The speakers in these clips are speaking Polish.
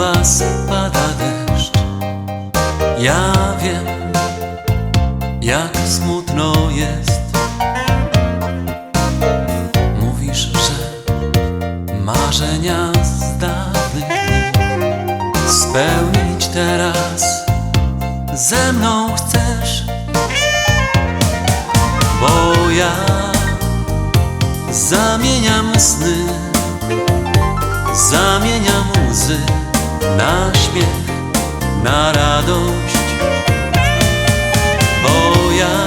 teraz pada deszcz. Ja wiem, jak smutno jest. Mówisz, że marzenia z dawnych Spełnić teraz ze mną chcesz? Bo ja zamieniam sny Zamieniam łzy na śmiech, na radość Bo ja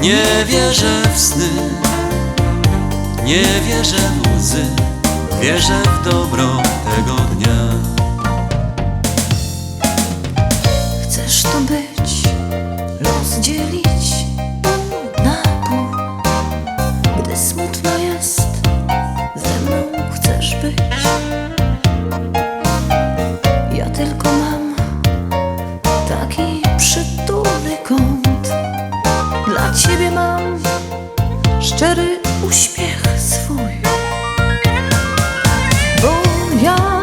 nie wierzę w sny Nie wierzę w łzy Wierzę w dobro tego dnia Chcesz tu być, rozdzielić na pół. Gdy smutno jest, ze mną chcesz być. Dla ciebie mam szczery uśmiech swój. Bo ja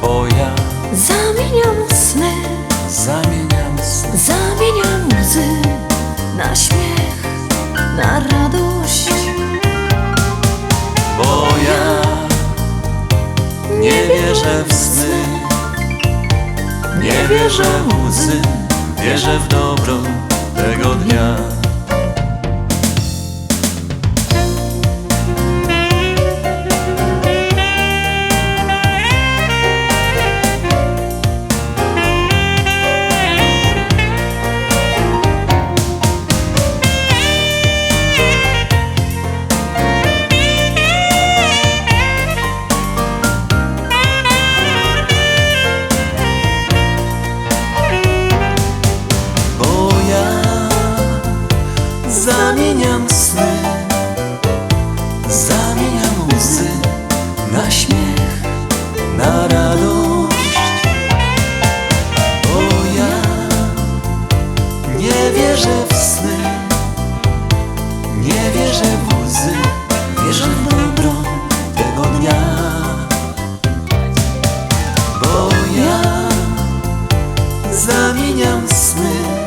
Bo ja zamieniam sny. zamieniam sny Zamieniam łzy na śmiech, na radość. Bo ja nie wierzę w sny Nie wierzę w łzy Wierzę w dobro tego dnia zamieniam sny. Zamieniam łzy na śmiech, na radość. Bo ja nie wierzę w sny. Nie wierzę w łzy. Wierzę w dobro tego dnia. Bo ja Zamieniam sny.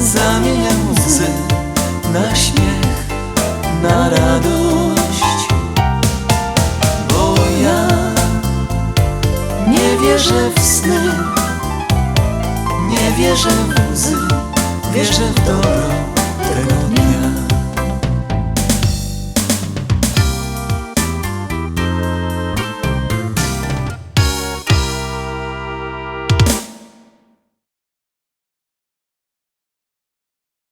Zamieniam na śmiech, na radość. Bo ja nie wierzę w sny Nie wierzę w łzy Wierzę w dobro